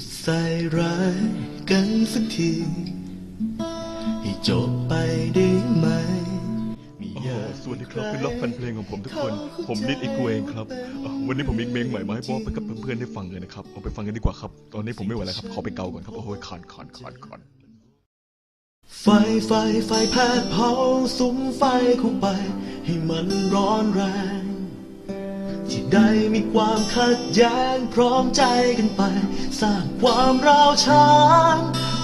ดใส่ร้ายกันสักที ให้จบไปได้ไหมไม่โอ้อยากสวัสดีครับเป็นล็อกแฟนเพลงของผมทุกคน ผมนิดอีกเองครับเอ่อวันนี้ผมมีเพลงใหม่มาให้บอกไปกับเพื่อนๆได้ฟังเลยนะครับเอาไปฟังกันดีกว่าครับ ตอนนี้ผมไม่ไหวแล้วครับ ขอไปเกาก่อนครับ โอ้ยคานคานคานคานไฟไฟไฟแผดเผาสุมไฟเข้าไป ให้มันร้อนแรง ที่ได้มีความขัดแย้งพร้อมใจกันไป สร้างความร้าวฉาน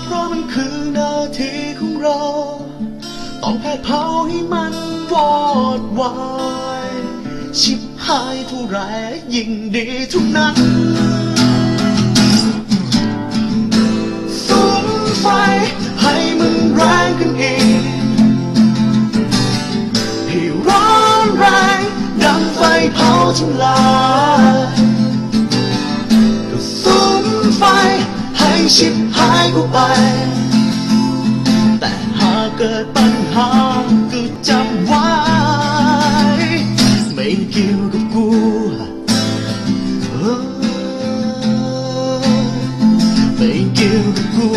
เพราะมันคือหน้าที่ของเรา ต้องแผ่เผาให้มันวอดวาย ชิบหายเท่าไรยิ่งดีทุกนั้น ทั้งหลายก็สุมไปให้ชิบหายกูไป แต่หากเกิดปัญหาก็จำไว้ ไม่เกี่ยวกับกูไม่เกี่ยวกับกู